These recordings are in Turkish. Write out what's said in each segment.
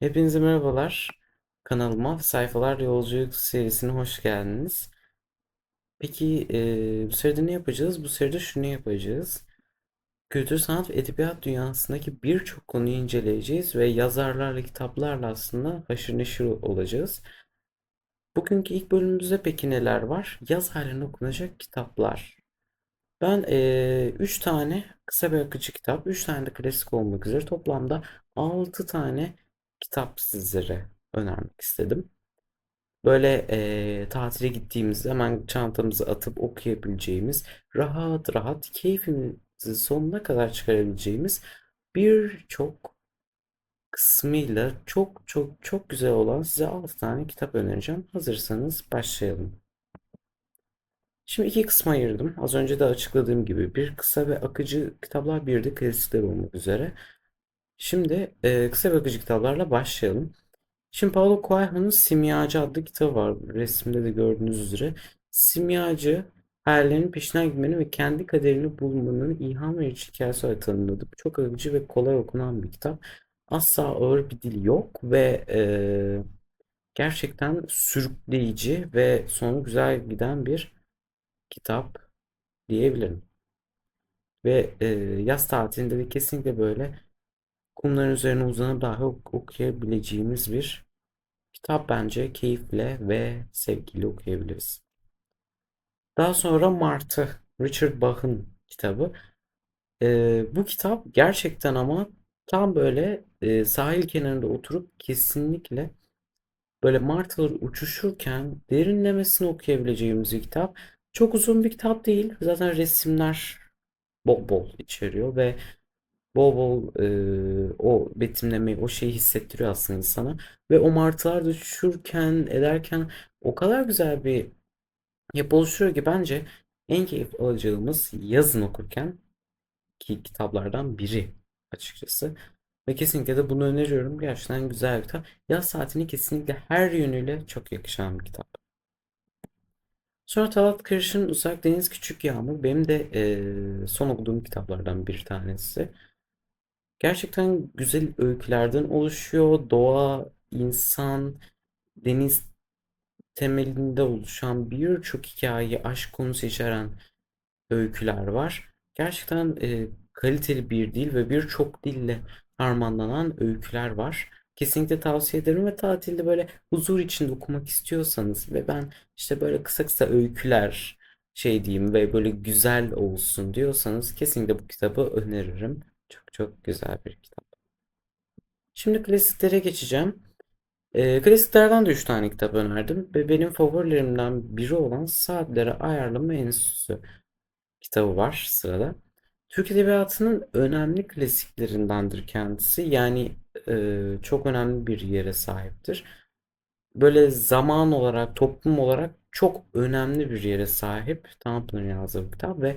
Hepinize merhabalar. Kanalıma Sayfalar Yolculuk serisine hoş geldiniz. Peki e, bu seride ne yapacağız? Bu seride şunu yapacağız. Kültür, sanat ve edebiyat dünyasındaki birçok konuyu inceleyeceğiz ve yazarlarla, kitaplarla aslında haşır neşir olacağız. Bugünkü ilk bölümümüzde peki neler var? Yaz halinde okunacak kitaplar. Ben 3 tane kısa ve akıcı kitap, 3 tane de klasik olmak üzere toplamda 6 tane kitap sizlere önermek istedim. Böyle eee tatile gittiğimizde hemen çantamızı atıp okuyabileceğimiz, rahat rahat keyfimizi sonuna kadar çıkarabileceğimiz birçok kısmıyla çok çok çok güzel olan size 6 tane kitap önereceğim. Hazırsanız başlayalım. Şimdi iki kısma ayırdım. Az önce de açıkladığım gibi bir kısa ve akıcı kitaplar, bir de klasikler olmak üzere. Şimdi e, kısa ve akıcı kitaplarla başlayalım. Şimdi Paulo Coelho'nun Simyacı adlı kitabı var. Resimde de gördüğünüz üzere. Simyacı, hayallerinin peşinden gitmenin ve kendi kaderini bulmanın ilham verici hikayesi olarak tanımladı. Bu Çok akıcı ve kolay okunan bir kitap. Asla ağır bir dil yok ve e, gerçekten sürükleyici ve sonu güzel giden bir kitap diyebilirim. Ve e, yaz tatilinde de kesinlikle böyle kumların üzerine uzanıp dahi ok- okuyabileceğimiz bir kitap bence keyifle ve sevgiyle okuyabiliriz. Daha sonra Martı, Richard Bach'ın kitabı. E, bu kitap gerçekten ama tam böyle e, sahil kenarında oturup kesinlikle böyle martılar uçuşurken derinlemesine okuyabileceğimiz bir kitap. Çok uzun bir kitap değil. Zaten resimler bol bol içeriyor ve bol bol e, o betimlemeyi, o şeyi hissettiriyor aslında insana. Ve o martılar da uçuşurken, ederken o kadar güzel bir yapı oluşuyor ki bence en keyif alacağımız yazın okurken ki kitaplardan biri açıkçası. Ve kesinlikle de bunu öneriyorum. Gerçekten güzel bir kitap. Yaz saatini kesinlikle her yönüyle çok yakışan bir kitap. Sonra Talat Kırış'ın Uzak Deniz Küçük Yağmur benim de eee, son okuduğum kitaplardan bir tanesi. Gerçekten güzel öykülerden oluşuyor. Doğa, insan, deniz temelinde oluşan birçok hikaye, aşk konusu içeren öyküler var. Gerçekten e, kaliteli bir dil ve birçok dille harmanlanan öyküler var. Kesinlikle tavsiye ederim ve tatilde böyle huzur içinde okumak istiyorsanız ve ben işte böyle kısa kısa öyküler şey diyeyim ve böyle güzel olsun diyorsanız kesinlikle bu kitabı öneririm. Çok çok güzel bir kitap. Şimdi klasiklere geçeceğim. Ee, klasiklerden de 3 tane kitap önerdim ve benim favorilerimden biri olan Saatlere Ayarlama Enstitüsü kitabı var sırada. Türk Edebiyatı'nın önemli klasiklerindendir kendisi. Yani e, çok önemli bir yere sahiptir. Böyle zaman olarak, toplum olarak çok önemli bir yere sahip. Tanpınar'ın yazdığı kitap ve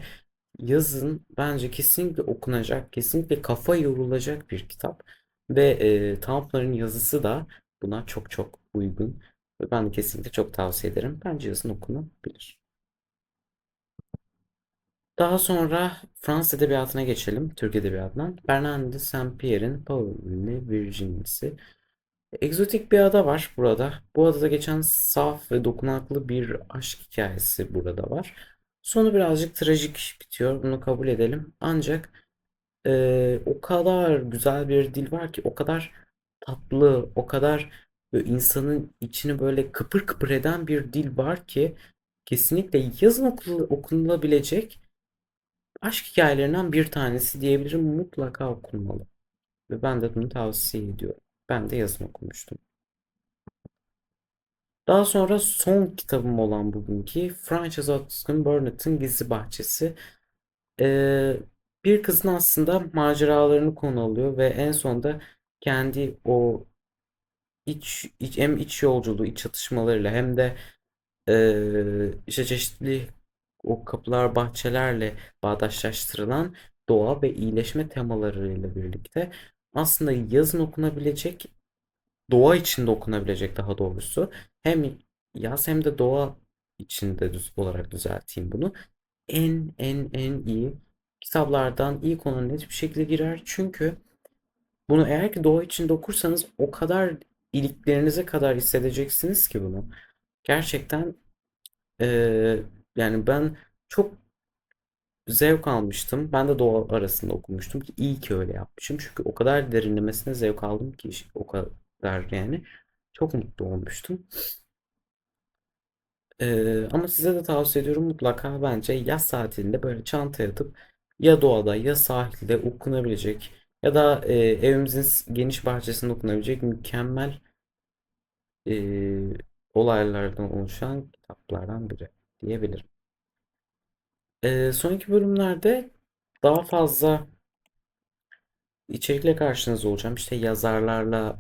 yazın bence kesinlikle okunacak, kesinlikle kafa yorulacak bir kitap. Ve e, Tanpınar'ın yazısı da buna çok çok uygun. Ve ben de kesinlikle çok tavsiye ederim. Bence yazın okunabilir. Daha sonra Fransız edebiyatına geçelim. Türk edebiyatından. Bernard de Saint-Pierre'in Pauline Virginie'si. Egzotik bir ada var burada. Bu adada geçen saf ve dokunaklı bir aşk hikayesi burada var. Sonu birazcık trajik bitiyor. Bunu kabul edelim. Ancak e, o kadar güzel bir dil var ki, o kadar tatlı, o kadar insanın içini böyle kıpır kıpır eden bir dil var ki kesinlikle yazın okul- okunulabilecek aşk hikayelerinden bir tanesi diyebilirim. Mutlaka okunmalı. Ve ben de bunu tavsiye ediyorum. Ben de yazın okumuştum. Daha sonra son kitabım olan bugünkü Frances Hodgson Burnett'ın Gizli Bahçesi. Ee, bir kızın aslında maceralarını konu alıyor ve en sonunda kendi o iç, iç hem iç yolculuğu, iç çatışmalarıyla hem de ee, işte çeşitli o kapılar bahçelerle bağdaşlaştırılan doğa ve iyileşme temalarıyla birlikte aslında yazın okunabilecek, doğa içinde okunabilecek daha doğrusu hem yaz hem de doğa içinde düz olarak düzelteyim bunu. En en en iyi kitaplardan ilk ona net bir şekilde girer. Çünkü Bunu eğer ki doğa içinde okursanız o kadar iliklerinize kadar hissedeceksiniz ki bunu. Gerçekten eee, yani ben çok zevk almıştım. Ben de doğa arasında okumuştum ki iyi ki öyle yapmışım. Çünkü o kadar derinlemesine zevk aldım ki o kadar yani. Çok mutlu olmuştum. Eee, ama size de tavsiye ediyorum mutlaka bence yaz tatilinde böyle çantaya atıp ya doğada ya sahilde okunabilecek ya da eee, evimizin geniş bahçesinde okunabilecek mükemmel eee, olaylardan oluşan kitaplardan biri diyebilirim. Eee, sonraki bölümlerde daha fazla içerikle karşınızda olacağım. İşte yazarlarla,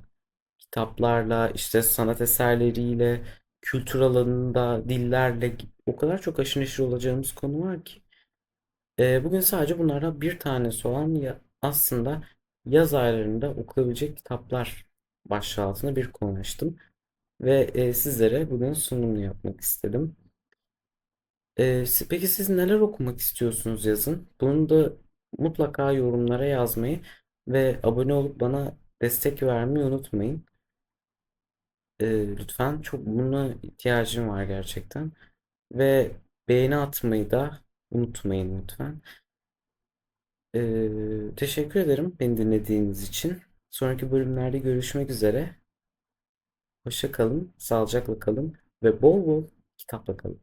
kitaplarla, işte sanat eserleriyle, kültür alanında, dillerle o kadar çok aşırı neşir olacağımız konu var ki. Eee, bugün sadece bunlardan bir tanesi olan ya, aslında yaz aylarında okunabilecek kitaplar başlığı altında bir konu açtım. Ve eee, sizlere bugün sunumunu yapmak istedim. Si- peki siz neler okumak istiyorsunuz yazın? Bunu da mutlaka yorumlara yazmayı ve abone olup bana destek vermeyi unutmayın. Eee, lütfen çok buna ihtiyacım var gerçekten. Ve beğeni atmayı da unutmayın lütfen. Eee, teşekkür ederim beni dinlediğiniz için. Sonraki bölümlerde görüşmek üzere. Hoşça kalın, sağlıcakla kalın ve bol bol kitapla kalın.